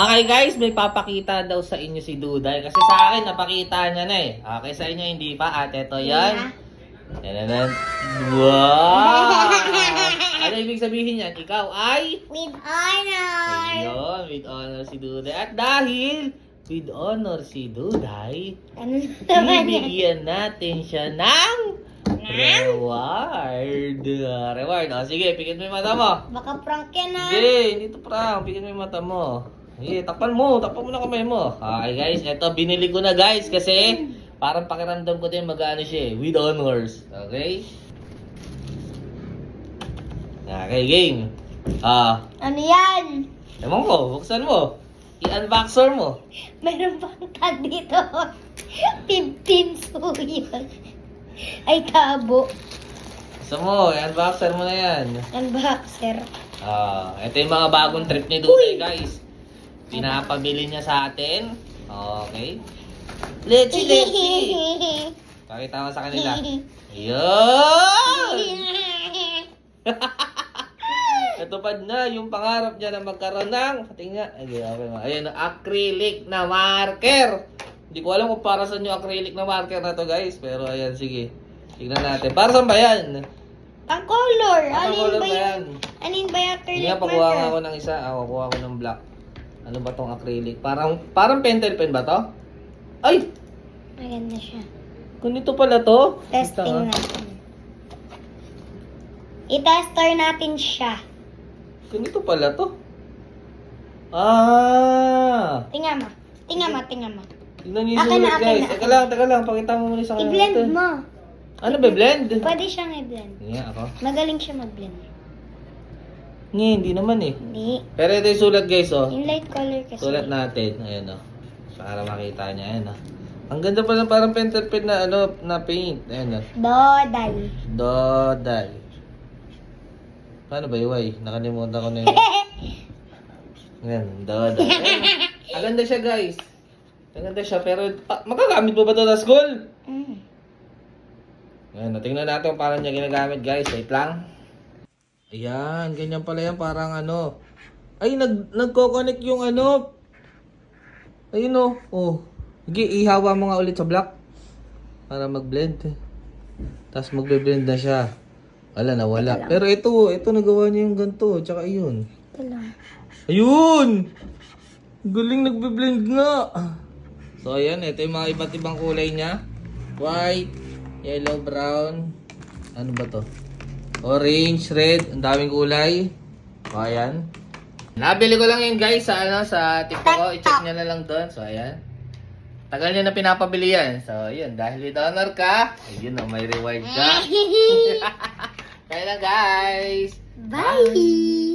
Okay guys, may papakita daw sa inyo si Duday. Kasi sa akin, napakita niya na eh. Okay, sa inyo hindi pa. At ito yan. Yan, yan. Wow! Ano ibig sabihin yan? Ikaw ay... With honor. Ayun, with honor si Duday. At dahil with honor si Duday, Ano naman yan? bibigyan natin siya ng reward. Reward. O, sige, pikit mo yung mata mo. Baka prank yan ah. Sige, dito prank. Pikit mo yung mata mo. Sige, takpan mo. Takpan mo na kamay mo. Okay guys, eto binili ko na guys kasi parang pakiramdam ko din mag-ano siya eh, with honors. Okay? Okay, game. Ah, Ano yan? ewan ko, buksan mo. I-unboxer mo. Meron bang tag dito? 15 so yun. Ay, tabo. Gusto mo, i-unboxer mo na yan. Unboxer. Ah, ito yung mga bagong trip ni Duday, guys. Pinapabili niya sa atin. Okay. Let's let's Pakita mo sa kanila. Ayun! Natupad na yung pangarap niya na magkaroon ng, tingnan, ay, okay, mo. ayun, acrylic na marker. Hindi ko alam kung para saan yung acrylic na marker na to guys, pero ayan, sige. Tignan natin. Para saan ba yan? Ang color. Ano Alin color ba yan? alin ba yung acrylic Hindi nga, pakuha nga marker? ako ng isa. Ako, kuha ako ng black. Ano ba tong acrylic? Parang, parang pentel pen ba to? Ay! Maganda siya. Ganito pala to? Testing Ito, natin. I-tester natin siya. Ganito pala to. Ah! Tingnan mo. Tingnan mo, tingnan mo. Tingnan niyo yung Akin na, sulat akin guys. na, Teka lang, teka lang. Pakita mo muna sa kanila. I-blend mo. Ano ba, blend? Pwede siyang i-blend. Nga ako. Magaling siya mag-blend. Hindi, hindi naman eh. Hindi. Pero ito yung sulat guys oh. Yung light color kasi. Sulat natin. Ayan oh. Para makita niya. Ayan oh. Ang ganda pala parang pentel pen na ano na paint. Ayan oh. Doday. Doday. Paano ba yung Y? Nakalimutan ko na yun. Ayan, Doday. Ayan. Ang ganda siya guys. Ang ganda siya pero pa, magagamit mo ba ito sa school? mm. Ayan, tingnan natin kung paano niya ginagamit guys. Wait lang. Ayan, ganyan pala yan. Parang ano. Ay, nag, nagko-connect yung ano. Ayun o. Oh. Sige, ihawa mo nga ulit sa block. Para mag-blend. Tapos magbe-blend na siya. Wala na, wala. Pero ito, ito nagawa niya yung ganito. Tsaka yun. Ayun! Galing nagbe-blend nga. So ayan, ito yung mga iba't ibang kulay niya. White, yellow, brown. Ano ba to? Orange, red, ang daming kulay. O ayan. Nabili ko lang yun guys sa ano sa TikTok ko. I-check nyo na lang doon. So ayan. Tagal niya na pinapabili yan. So yun, dahil with honor ka, ayun o, may reward ka. Kaya lang guys. Bye!